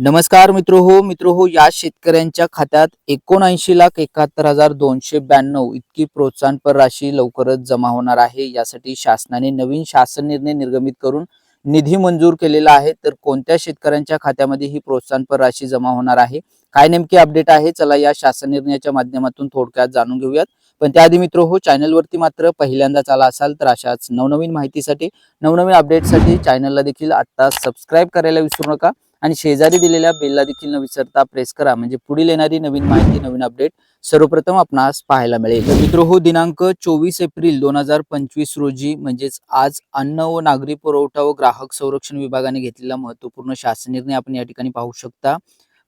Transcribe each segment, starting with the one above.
नमस्कार मित्र हो मित्र हो या शेतकऱ्यांच्या खात्यात एकोणऐंशी लाख एकाहत्तर हजार दोनशे ब्याण्णव इतकी प्रोत्साहनपर राशी लवकरच जमा होणार आहे. यासाठी शासनाने नवीन शासन निर्णय निर्गमित करून निधी मंजूर केलेला आहे. तर कोणत्या शेतकऱ्यांच्या खात्यामध्ये ही प्रोत्साहनपर राशी जमा होणार आहे? काय नेमकी अपडेट आहे? चला या शासन निर्णयाच्या माध्यमातून थोडक्यात जाणून घेऊयात. पण त्याआधी मित्र हो चॅनलवरती मात्र पहिल्यांदाच आला असाल तर अशाच नवनवीन माहितीसाठी नवनवीन अपडेटसाठी चॅनलला देखील आत्ता सबस्क्राईब करायला विसरू नका. आणि शेजारी दिलेल्या बेलला देखील न विसरता प्रेस करा. म्हणजे पुढील येणारी नवीन माहिती नवीन अपडेट सर्वप्रथम आपणास पाहायला मिळेल. मित्र हो दिनांक चोवीस एप्रिल दोन हजार पंचवीस रोजी म्हणजेच आज अन्न व नागरी पुरवठा व ग्राहक संरक्षण विभागाने घेतलेला महत्त्वपूर्ण शासन निर्णय आपण या ठिकाणी पाहू शकता.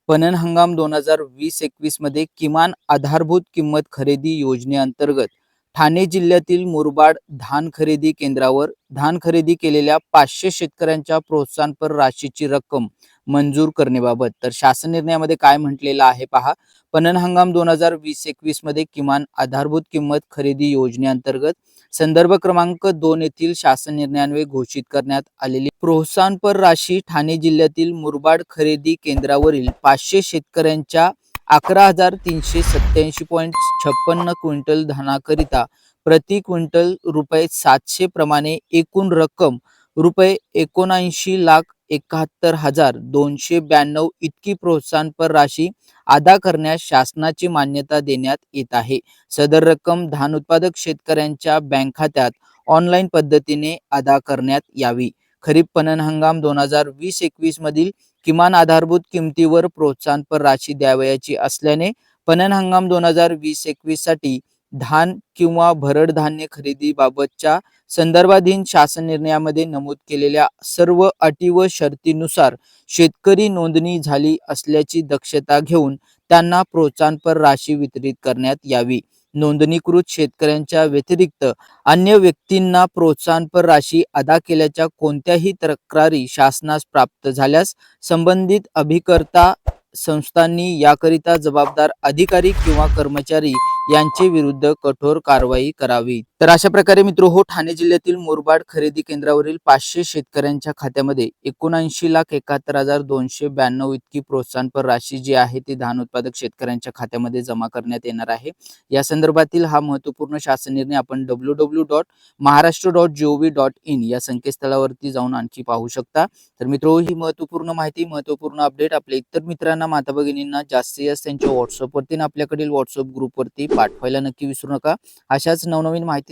पणन हंगाम दोन हजार वीस एकवीसमध्ये किमान आधारभूत किंमत खरेदी योजनेअंतर्गत ठाणे जिल्ह्यातील मुरबाड धान खरेदी केंद्रावर धान खरेदी केलेल्या पाचशे शेतकऱ्यांच्या प्रोत्साहनपर राशीची रक्कम मंजूर करण्याबाबत तर शासन निर्णयामध्ये काय म्हटलेलं आहे पहा. पणन हंगाम दोन हजार वीस एकवीसमध्ये किमान आधारभूत किंमत खरेदी योजनेअंतर्गत संदर्भ क्रमांक दोन येथील शासन निर्णयान्वये घोषित करण्यात आलेली प्रोत्साहनपर राशी ठाणे जिल्ह्यातील मुरबाड खरेदी केंद्रावरील पाचशे शेतकऱ्यांच्या अकरा हजार तीनशे सत्याऐंशी पॉईंट छप्पन्न क्विंटल धानाकरिता प्रति क्विंटल रुपये सातशे प्रमाणे एकूण रक्कम रुपये एकोणऐंशी लाख एकाहत्तर हजार दोनशे ब्याण्णव इतकी प्रोत्साहनपर राशी अदा करण्यास शासनाची मान्यता देण्यात येत आहे. सदर रक्कम धान उत्पादक शेतकऱ्यांच्या बँक खात्यात ऑनलाईन पद्धतीने अदा करण्यात यावी. खरीप पणन हंगाम दोन हजार वीस एकवीस मधील किमान आधारभूत किमतीवर प्रोत्साहनपर राशी द्यावयाची असल्याने पणन हंगाम दोन हजार वीस एकवीससाठी धान किंवा भरड धान्य खरेदीबाबतच्या संदर्भाधीन शासन निर्णयामध्ये नमूद केलेल्या सर्व अटी व शर्तीनुसार शेतकरी नोंदणी झाली असल्याची दक्षता घेऊन त्यांना प्रोत्साहनपर राशी वितरित करण्यात यावी. नोंदणीकृत शेतकऱ्यांच्या व्यतिरिक्त अन्य व्यक्तींना प्रोत्साहनपर राशी अदा केल्याच्या कोणत्याही तक्रारी शासनास प्राप्त झाल्यास संबंधित अभिकर्ता संस्थांनी याकरिता जबाबदार अधिकारी किंवा कर्मचारी यांचे विरुद्ध कठोर कारवाई करावी. तर अशा प्रकारे मित्र हो ठाणे जिल्ह्यातील मुरबाड खरेदी केंद्रावरील पाचशे शेतकऱ्यांच्या खात्यामध्ये एकोणऐंशी लाख एकाहत्तर हजार दोनशे ब्याण्णव इतकी प्रोत्साहनपर राशी जी आहे ती धान उत्पादक शेतकऱ्यांच्या खात्यामध्ये जमा करण्यात येणार आहे. या संदर्भातील हा महत्त्वपूर्ण शासन निर्णय आपण W W dot Maharashtra dot gov dot in या संकेतस्थळावरती जाऊन आणखी पाहू शकता. तर मित्र ही महत्त्वपूर्ण माहिती महत्त्वपूर्ण अपडेट आपल्या इतर मित्रांना माता भगिनींना जास्तीत जास्त त्यांच्या व्हॉट्सअपवरती आणि आपल्याकडील व्हॉट्सअप ग्रुपवरती पाठवायला नक्की विसरू नका. अशाच नवनवीन माहिती